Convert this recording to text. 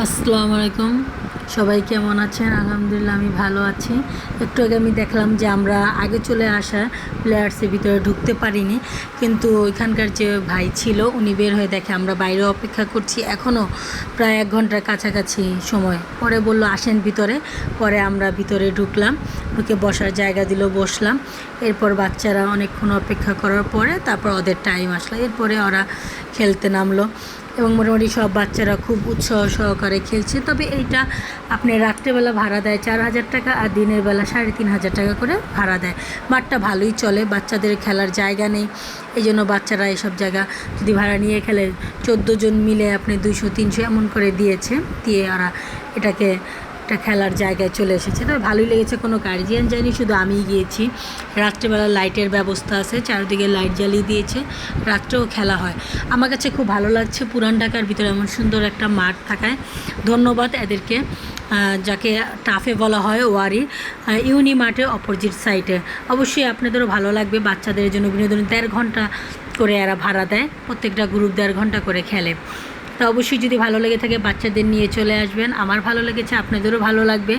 আসসালামু আলাইকুম। সবাই কেমন আছেন? আলহামদুলিল্লাহ, আমি ভালো আছি। একটু আগে আমি দেখলাম যে আমরা আগে চলে আসা প্লেয়ার্সের ভিতরে ঢুকতে পারিনি। কিন্তু ওইখানকার যে ভাই ছিল, উনি বের হয়ে দেখে আমরা বাইরে অপেক্ষা করছি। এখনও প্রায় এক ঘণ্টার কাছাকাছি সময়। পরে বলল, আসেন ভিতরে। পরে আমরা ভিতরে ঢুকলাম। ঢুকে বসার জায়গা দিল, বসলাম। এরপর বাচ্চারা অনেকক্ষণ অপেক্ষা করার পরে তারপর ওদের টাইম আসলো। এরপরে ওরা খেলতে নামলো। এবং মোটামুটি সব বাচ্চারা খুব উৎসাহ সহকারে খেলছে। তবে এইটা আপনি রাত্রেবেলা ভাড়া দেয় চার হাজার টাকা আর দিনের বেলা সাড়ে তিন হাজার টাকা করে ভাড়া দেয়। মাঠটা ভালোই চলে, বাচ্চাদের খেলার জায়গা নেই। এই জন্য বাচ্চারা এসব জায়গা যদি ভাড়া নিয়ে খেলে, চোদ্দ জন মিলে আপনি দুইশো, তিনশো এমন করে দিয়েছে, দিয়ে ওরা এটাকে একটা খেলার জায়গায় চলে এসেছে। তবে ভালোই লেগেছে কোনো গার্জিয়ান যায়নি শুধু আমিই গিয়েছি। রাত্রেবেলা লাইটের ব্যবস্থা আছে, চারিদিকে লাইট জ্বালিয়ে দিয়েছে, রাত্রেও খেলা হয়। আমার কাছে খুব ভালো লাগছে পুরান ঢাকার ভিতরে এমন সুন্দর একটা মাঠ থাকায়। ধন্যবাদ এদেরকে যাকে টাফে বলা হয় ওয়ারি ইউনি মাঠে অপোজিট সাইডে অবশ্যই আপনাদেরও ভালো লাগবে, বাচ্চাদের জন্য বিনোদন দেড় ঘণ্টা করে এরা ভাড়া দেয়, প্রত্যেকটা গ্রুপ দেড় ঘণ্টা করে খেলে। অবশ্যই যদি ভালো লেগে থাকে, বাচ্চাদের নিয়ে চলে আসবেন। আমার ভালো লেগেছে, আপনাদেরও ভালো লাগবে।